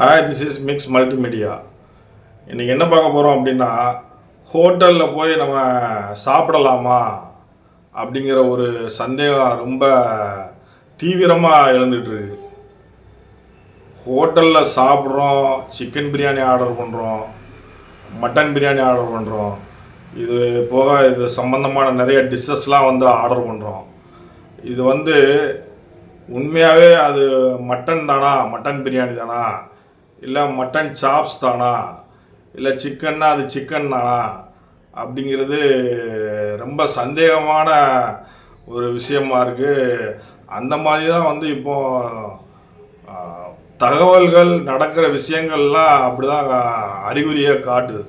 Hi this is mix multimedia இன்றைக்கி என்ன பார்க்க போகிறோம் அப்படின்னா ஹோட்டலில் போய் நம்ம சாப்பிடலாமா அப்படிங்கிற ஒரு சந்தேகம் ரொம்ப தீவிரமாக எழுந்துட்டுருக்கு ஹோட்டலில் சாப்பிட்றோம் சிக்கன் பிரியாணி ஆர்டர் பண்ணுறோம் மட்டன் பிரியாணி ஆர்டர் பண்ணுறோம் இது போக இது சம்மந்தமான நிறைய டிஷ்ஷஸ்லாம் வந்து ஆர்டர் பண்ணுறோம் இது வந்து உண்மையாகவே அது மட்டன் தானா? மட்டன் பிரியாணி தானா? இல்லை மட்டன் சாப்ஸ் தானா? இல்லை சிக்கன்னா அது சிக்கன் தானா? அப்படிங்கிறது ரொம்ப சந்தேகமான ஒரு விஷயமா இருக்குது அந்த மாதிரி தான் வந்து இப்போ தகவல்கள் நடக்கிற விஷயங்கள்லாம் அப்படிதான் அறிகுறியாக காட்டுது.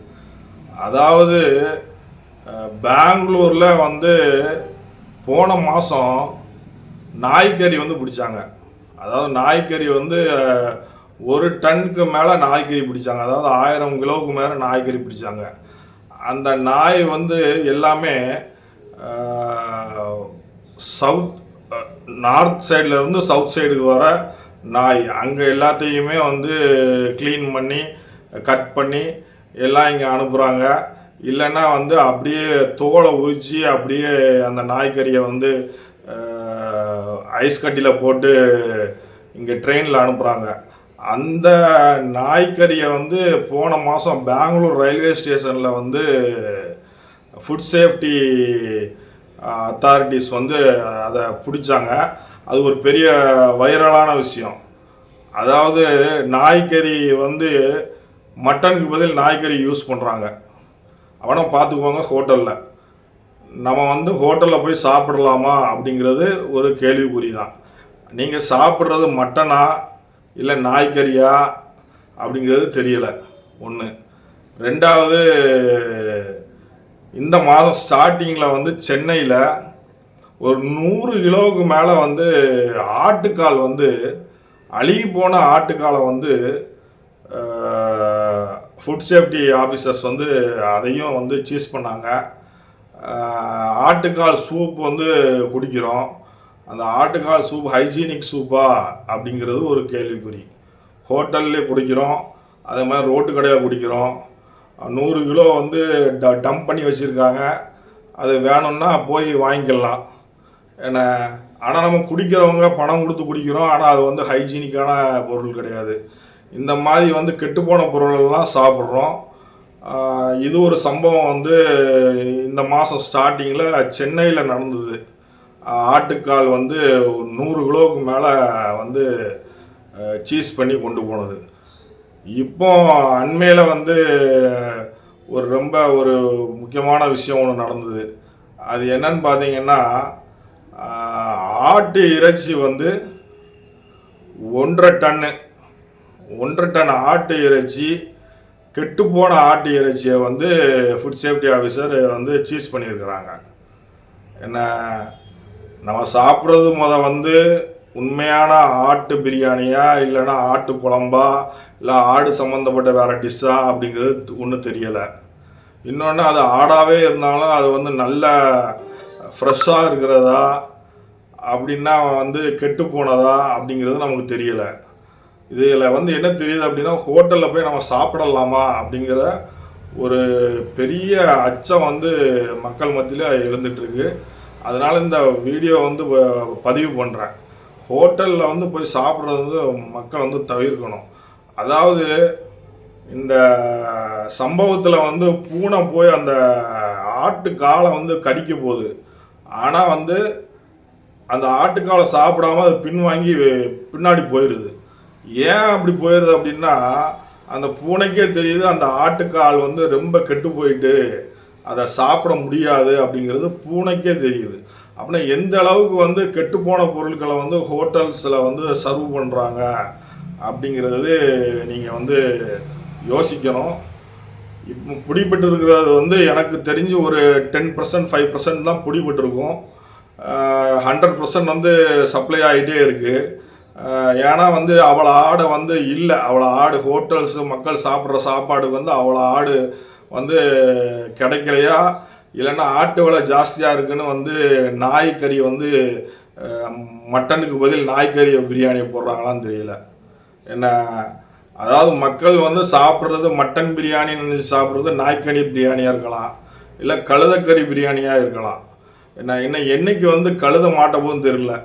அதாவது பெங்களூரில் வந்து போன மாதம் நாய்க்கறி வந்து பிடிச்சாங்க. அதாவது நாய்க்கறி வந்து ஒரு டன்னுக்கு மேலே நாய்க்கறி பிடிச்சாங்க. அதாவது ஆயிரம் கிலோவுக்கு மேலே நாய்க்கறி பிடிச்சாங்க. அந்த நாய் வந்து எல்லாமே சவுத் நார்த் சைடில் இருந்து சவுத் சைடுக்கு வர நாய். அங்கே எல்லாத்தையுமே வந்து க்ளீன் பண்ணி கட் பண்ணி எல்லாம் இங்கே அனுப்புகிறாங்க இல்லைன்னா வந்து அப்படியே தோலை உரித்து அப்படியே அந்த நாய்க்கறியை வந்து ஐஸ் கட்டியில் போட்டு இங்கே ட்ரெயினில் அனுப்புகிறாங்க அந்த நாய்க்கறியை வந்து போன மாதம் பெங்களூர் ரயில்வே ஸ்டேஷனில் வந்து ஃபுட் சேஃப்டி அத்தாரிட்டிஸ் வந்து அதை பிடிச்சாங்க. அது ஒரு பெரிய வைரலான விஷயம். அதாவது நாய்க்கறி வந்து மட்டனுக்கு பதில் நாய்க்கறி யூஸ் பண்ணுறாங்க அவனை பார்த்துக்குவாங்க ஹோட்டலில். நம்ம வந்து ஹோட்டலில் போய் சாப்பிடலாமா அப்படிங்கிறது ஒரு கேள்விக்குறி தான் நீங்கள் சாப்பிட்றது மட்டனா இல்லை நாய்க்கறியா அப்படிங்கிறது தெரியலை. ஒன்று ரெண்டாவது இந்த மாதம் ஸ்டார்டிங்கில் வந்து சென்னையில் ஒரு நூறு கிலோவுக்கு மேலே வந்து ஆட்டுக்கால் வந்து அழுகி போன ஆட்டுக்காலை வந்து ஃபுட் சேஃப்டி ஆஃபீஸர்ஸ் வந்து அதையும் வந்து சீஸ் பண்ணாங்க. ஆட்டுக்கால் சூப் வந்து குடிக்கிறோம். அந்த ஆட்டுக்கால் சூப் ஹைஜீனிக் சூப்பா அப்படிங்கிறது ஒரு கேள்விக்குறி. ஹோட்டல்லே குடிக்கிறோம் அதே மாதிரி ரோட்டு கடையில் குடிக்கிறோம். நூறு கிலோ வந்து ட டம்ப் பண்ணி வச்சுருக்காங்க. அது வேணும்னா போய் வாங்கிக்கலாம். ஏன்னா ஆனால் நம்ம குடிக்கிறவங்க பணம் கொடுத்து குடிக்கிறோம். ஆனால் அது வந்து ஹைஜீனிக்கான பொருள் கிடையாது. இந்த மாதிரி வந்து கெட்டுப்போன பொருளெல்லாம் சாப்பிட்றோம். இது ஒரு சம்பவம் வந்து இந்த மாதம் ஸ்டார்டிங்கில் சென்னையில் நடந்தது. ஆட்டுக்கால் வந்து நூறு கிலோவுக்கு மேலே வந்து சீஸ் பண்ணி கொண்டு போனது. இப்போ அண்மையில் வந்து ஒரு ரொம்ப ஒரு முக்கியமான விஷயம் ஒன்று நடந்தது. அது என்னன்னு பார்த்தீங்கன்னா ஆட்டு இறைச்சி வந்து ஒன்றரை டன்னு ஒன்றரை டன் ஆட்டு இறைச்சி கெட்டுப்போன ஆட்டு இறைச்சியை வந்து ஃபுட் சேஃப்டி ஆஃபீஸர் வந்து சீஸ் பண்ணியிருக்கிறாங்க. என்ன நம்ம சாப்பிட்றது முத வந்து உண்மையான ஆட்டு பிரியாணியா இல்லைன்னா ஆட்டு குழம்பா இல்லை ஆடு சம்மந்தப்பட்ட வேறு டிஷ்ஷா அப்படிங்கிறது ஒன்றும் தெரியலை. இன்னொன்று அது ஆடாகவே இருந்தாலும் அது வந்து நல்ல ஃப்ரெஷ்ஷாக இருக்கிறதா அப்படின்னா வந்து கெட்டு போனதா அப்படிங்கிறது நமக்கு தெரியலை. இதில் வந்து என்ன தெரியுது அப்படின்னா ஹோட்டலில் போய் நம்ம சாப்பிடலாமா அப்படிங்கிற ஒரு பெரிய அச்சம் வந்து மக்கள் மத்தியில் எழுந்துட்டுருக்கு அதனால் இந்த வீடியோ வந்து பதிவு பண்ணுறேன் ஹோட்டலில் வந்து போய் சாப்பிட்றது வந்து மக்கள் வந்து தவிர்க்கணும். அதாவது இந்த சம்பவத்தில் வந்து பூனை போய் அந்த ஆட்டு காலை வந்து கடிக்க போகுது. ஆனால் வந்து அந்த ஆட்டுக்காலை சாப்பிடாம அது பின்வாங்கி பின்னாடி போயிடுது ஏன் அப்படி போயிடுது அப்படின்னா அந்த பூனைக்கே தெரியுது அந்த ஆட்டுக்கால் வந்து ரொம்ப கெட்டு போயிட்டு அதை சாப்பிட முடியாது அப்படிங்கிறது பூனைக்கே தெரியுது. அப்படின்னா எந்த அளவுக்கு வந்து கெட்டுப்போன பொருட்களை வந்து ஹோட்டல்ஸில் வந்து சர்வ் பண்ணுறாங்க அப்படிங்கிறது நீங்கள் வந்து யோசிக்கணும். இப்போ பிடிபட்டு இருக்கிறது வந்து எனக்கு தெரிஞ்சு ஒரு டென் பர்சன்ட் ஃபைவ் பர்சன்ட் தான் பிடிபட்டிருக்கும். ஹண்ட்ரட் பர்சன்ட் வந்து சப்ளை ஆகிட்டே இருக்குது ஏன்னா வந்து அவ்வளோ ஆடை வந்து இல்லை. அவ்வளோ ஆடு ஹோட்டல்ஸு மக்கள் சாப்பிட்ற சாப்பாடு வந்து அவ்வளோ ஆடு வந்து கிடைக்கலையா? இல்லைன்னா ஆட்டு விலை ஜாஸ்தியாக இருக்குன்னு வந்து நாய்க்கறி வந்து மட்டனுக்கு பதில் நாய்க்கறி பிரியாணி போடுறாங்களான்னு தெரியல. என்ன அதாவது மக்கள் வந்து சாப்பிட்றது மட்டன் பிரியாணி நினச்சி சாப்பிட்றது நாய்க்கறி பிரியாணியாக இருக்கலாம். இல்லை கழுதக்கறி பிரியாணியாக இருக்கலாம். என்ன இன்னும் என்னைக்கு வந்து கழுத மாட்டப்போன்னு தெரியல.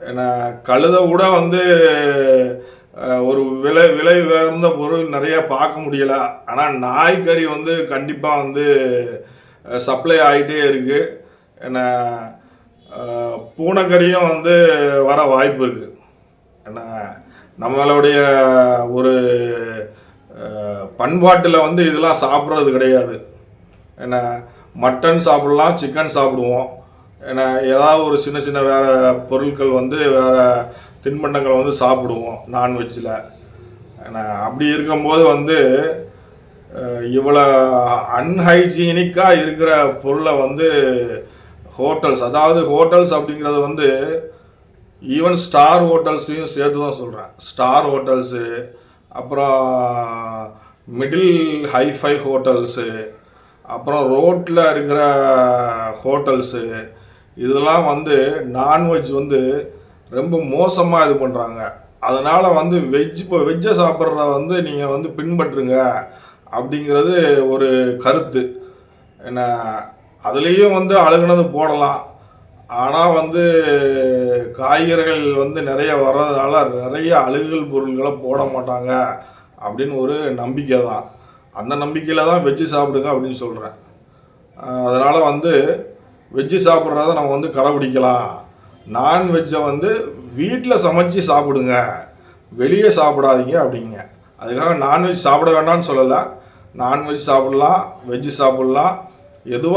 ஏன்னா கழுத கூட வந்து ஒரு விலை விலை உயர்ந்த பொருள் நிறைய பார்க்க முடியல. ஆனால் நாய்க்கறி வந்து கண்டிப்பாக வந்து சப்ளை ஆகிட்டே இருக்குது என்ன பூனைக்கறியும் வந்து வர வாய்ப்பு இருக்குது என்ன நம்மளுடைய ஒரு பண்பாட்டில் வந்து இதெல்லாம் சாப்பிட்றது கிடையாது. என்ன மட்டன் சாப்பிடலாம் சிக்கன் சாப்பிடுவோம். ஏன்னா ஏதாவது ஒரு சின்ன சின்ன வேறு பொருட்கள் வந்து வேறு தின்பண்டங்களை வந்து சாப்பிடுவோம் நான்வெஜ்ஜில் அப்படி இருக்கும்போது வந்து இவ்வளோ அன்ஹைஜீனிக்காக இருக்கிற பொருளை வந்து ஹோட்டல்ஸ் அதாவது ஹோட்டல்ஸ் அப்படிங்கிறது வந்து ஈவன் ஸ்டார் ஹோட்டல்ஸையும் சேர்த்து தான் சொல்கிறேன் ஸ்டார் ஹோட்டல்ஸு அப்புறம் மிடில் ஹைஃபை ஹோட்டல்ஸு அப்புறம் ரோட்டில் இருக்கிற ஹோட்டல்ஸு இதெல்லாம் வந்து நான்வெஜ் வந்து ரொம்ப மோசமாக இது பண்ணுறாங்க அதனால் வந்து வெஜ் இப்போ வெஜ்ஜை சாப்பிட்றத வந்து நீங்கள் வந்து பின்பற்றுங்க அப்படிங்கிறது ஒரு கருத்து. என்ன அதுலேயும் வந்து அழுகுனது போடலாம். ஆனால் வந்து காய்கறிகள் வந்து நிறைய வர்றதுனால நிறைய அழுகுகள் பொருள்களை போட மாட்டாங்க அப்படின்னு ஒரு நம்பிக்கை தான். அந்த நம்பிக்கையில் தான் வெஜ்ஜு சாப்பிடுங்க அப்படின்னு சொல்கிறேன் அதனால் வந்து வெஜ்ஜு சாப்பிட்றத நம்ம வந்து கடைபிடிக்கலாம். நான்வெஜ்ஜை வந்து வீட்டில் சமைச்சு சாப்பிடுங்க. வெளியே சாப்பிடாதீங்க அப்படிங்க. அதுக்காக நான்வெஜ் சாப்பிட வேண்டாம்னு சொல்லலை. நான்வெஜ் சாப்பிட்லாம் வெஜ்ஜு சாப்பிட்லாம். எதுவாக